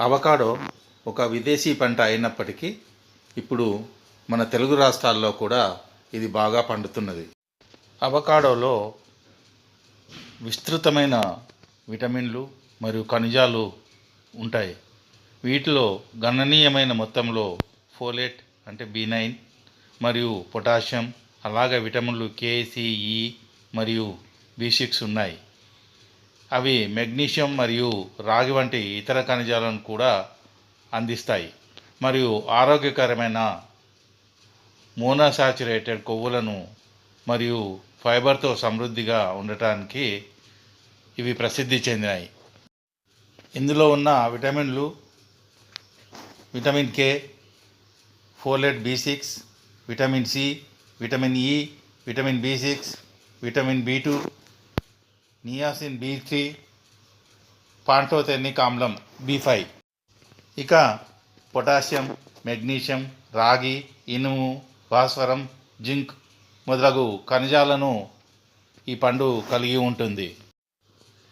Avocado ఒక విదేశీ పంట అయినప్పటికీ ఇప్పుడు మన తెలుగు రాష్ట్రాల్లో కూడా ఇది బాగా పండుతున్నది. అవకాడోలో విస్తృతమైన విటమిన్లు మరియు ఖనిజాలు ఉంటాయి. వీటిలో గణనీయమైన మొత్తంలో ఫోలేట్ అంటే బి నైన్ మరియు పొటాషియం అలాగే విటమిన్లు కేసిఈ మరియు బి సిక్స్ ఉన్నాయి. అవి మెగ్నీషియం మరియు రాగి వంటి ఇతర ఖనిజాలను కూడా అందిస్తాయి. మరియు ఆరోగ్యకరమైన మోనోసాచురేటెడ్ కొవ్వులను మరియు ఫైబర్తో సమృద్ధిగా ఉండటానికి ఇవి ప్రసిద్ధి చెందినాయి ఇందులో ఉన్న విటమిన్లు vitamin K folate B six vitamin C vitamin E vitamin B six vitamin B two niacin B three pantothenic ఆమ్లం బి ఫైవ్. ఇక పొటాషియం మెగ్నీషియం రాగి ఇనుము భాస్వరం జింక్ మొదలగు ఖనిజాలను ఈ పండు కలిగి ఉంటుంది.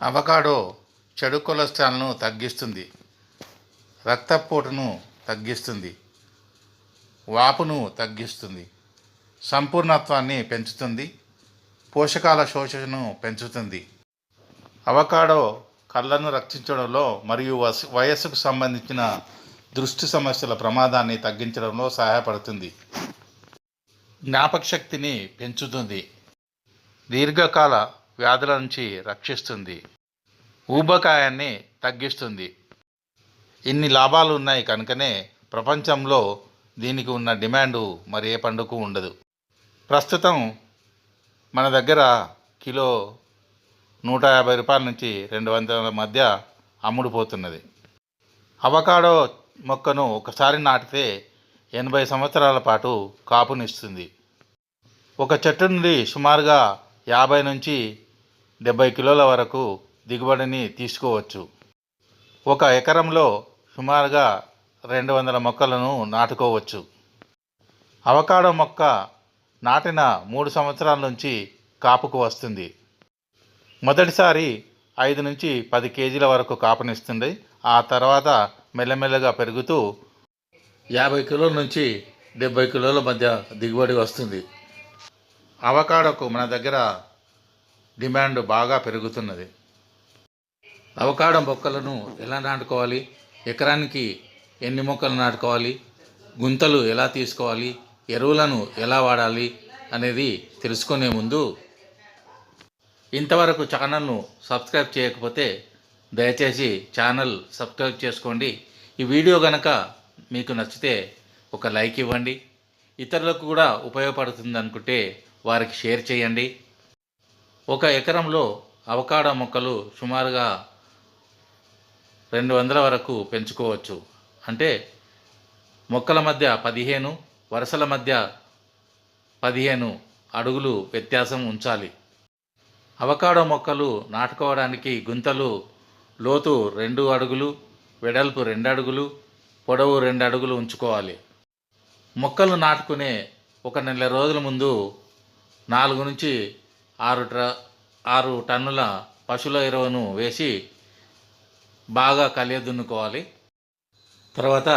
అవకాడో చెడు కొలెస్ట్రాల్ను తగ్గిస్తుంది. రక్తపోటును తగ్గిస్తుంది. వాపును తగ్గిస్తుంది. సంపూర్ణత్వాన్ని పెంచుతుంది. పోషకాల శోషణను పెంచుతుంది. అవకాడో కళ్ళను రక్షించడంలో మరియు వస్- వయస్సుకు సంబంధించిన దృష్టి సమస్యల ప్రమాదాన్ని తగ్గించడంలో సహాయపడుతుంది. జ్ఞాపక శక్తిని పెంచుతుంది. దీర్ఘకాల వ్యాధుల నుంచి రక్షిస్తుంది. ఊబకాయాన్ని తగ్గిస్తుంది. ఇన్ని లాభాలు ఉన్నాయి కనుకనే ప్రపంచంలో దీనికి ఉన్న డిమాండు మరి ఏ పండుగ ఉండదు. ప్రస్తుతం మన దగ్గర కిలో నూట యాభై రూపాయల నుంచి రెండు వందల మధ్య అమ్ముడుపోతున్నది అవకాడో మొక్కను ఒకసారి నాటితే ఎనభై సంవత్సరాల పాటు కాపునిస్తుంది ఒక చెట్టు నుండి సుమారుగా యాభై నుంచి డెబ్బై కిలోల వరకు దిగుబడిని తీసుకోవచ్చు. ఒక ఎకరంలో సుమారుగా రెండు వందల మొక్కలను నాటుకోవచ్చు. అవకాడో మొక్క నాటిన మూడు సంవత్సరాల నుంచి కాపుకు వస్తుంది. మొదటిసారి ఐదు నుంచి పది కేజీల వరకు కాపునిస్తుంది. ఆ తర్వాత మెల్లమెల్లగా పెరుగుతూ యాభై కిలోల నుంచి డెబ్బై కిలోల మధ్య దిగుబడి వస్తుంది. అవకాడోకు మన దగ్గర డిమాండ్ బాగా పెరుగుతున్నది. అవకాడో మొక్కలను ఎలా నాటుకోవాలి? ఎకరానికి ఎన్ని మొక్కలు నాటుకోవాలి? గుంతలు ఎలా తీసుకోవాలి? ఎరువులను ఎలా వాడాలి? అనేది తెలుసుకునే ముందు ఇంతవరకు ఛానల్ను సబ్స్క్రైబ్ చేయకపోతే దయచేసి ఛానల్ సబ్స్క్రైబ్ చేసుకోండి. ఈ వీడియో గనక మీకు నచ్చితే ఒక లైక్ ఇవ్వండి. ఇతరులకు కూడా ఉపయోగపడుతుంది అనుకుంటే వారికి షేర్ చేయండి. ఒక ఎకరంలో అవకాడో మొక్కలు సుమారుగా రెండు వందల వరకు పెంచుకోవచ్చు. అంటే మొక్కల మధ్య పదిహేను వరుసల మధ్య పదిహేను అడుగులు వ్యత్యాసం ఉంచాలి. అవకాడో మొక్కలు నాటుకోవడానికి గుంతలు లోతు రెండు అడుగులు వెడల్పు రెండు అడుగులు పొడవు రెండు అడుగులు ఉంచుకోవాలి. మొక్కలు నాటుకునే ఒక నెల రోజుల ముందు నాలుగు నుంచి ఆరు ట్ర ఆరు టన్నుల పశువుల ఎరువును వేసి బాగా కలియదున్నుకోవాలి. తర్వాత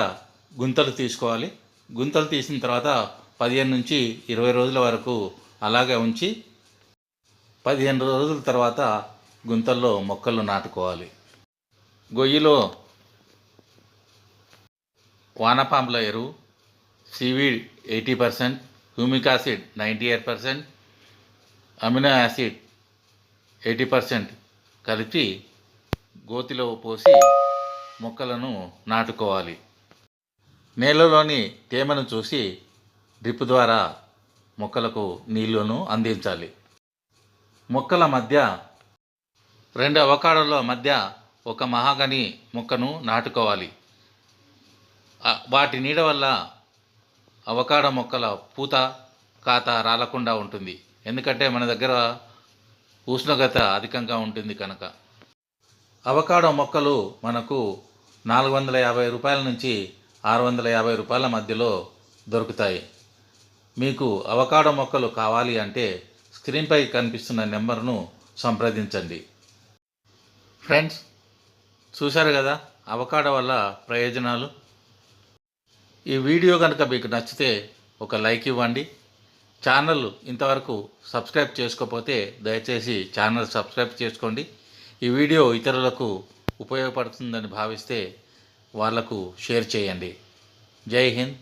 గుంతలు తీసుకోవాలి. గుంతలు తీసిన తర్వాత పదిహేను నుంచి ఇరవై రోజుల వరకు అలాగే ఉంచి పదిహేను రోజుల తర్వాత గుంతల్లో మొక్కలు నాటుకోవాలి. గొయ్యిలో వానపాముల ఎరువు seaweed eighty percent humic acid ninety eight percent amino acid eighty percent కలిపి గోతిలో పోసి మొక్కలను నాటుకోవాలి. నేలలోని తేమను చూసి డ్రిప్ ద్వారా మొక్కలకు నీళ్ళను అందించాలి. మొక్కల మధ్య రెండు అవకాడోల మధ్య ఒక మహాగని మొక్కను నాటుకోవాలి. వాటి నీడ వల్ల అవకాడో మొక్కల పూత కాత రాలకుండా ఉంటుంది. ఎందుకంటే మన దగ్గర ఉష్ణోగ్రత అధికంగా ఉంటుంది కనుక. అవకాడో మొక్కలు మనకు నాలుగు వందల యాభై రూపాయల నుంచి ఆరు వందల యాభై రూపాయల మధ్యలో దొరుకుతాయి. మీకు అవకాడో మొక్కలు కావాలి అంటే స్క్రీన్పై కనిపిస్తున్న నెంబర్ను సంప్రదించండి. ఫ్రెండ్స్ చూశారు కదా అవకాడో వల్ల ప్రయోజనాలు? ఈ వీడియో కనుక మీకు నచ్చితే ఒక లైక్ ఇవ్వండి. ఛానల్ ఇంతవరకు సబ్స్క్రైబ్ చేసుకోకపోతే దయచేసి ఛానల్ సబ్స్క్రైబ్ చేసుకోండి. ఈ వీడియో ఇతరులకు ఉపయోగపడుతుందని భావిస్తే వాళ్ళకు షేర్ చేయండి. జై హింద్.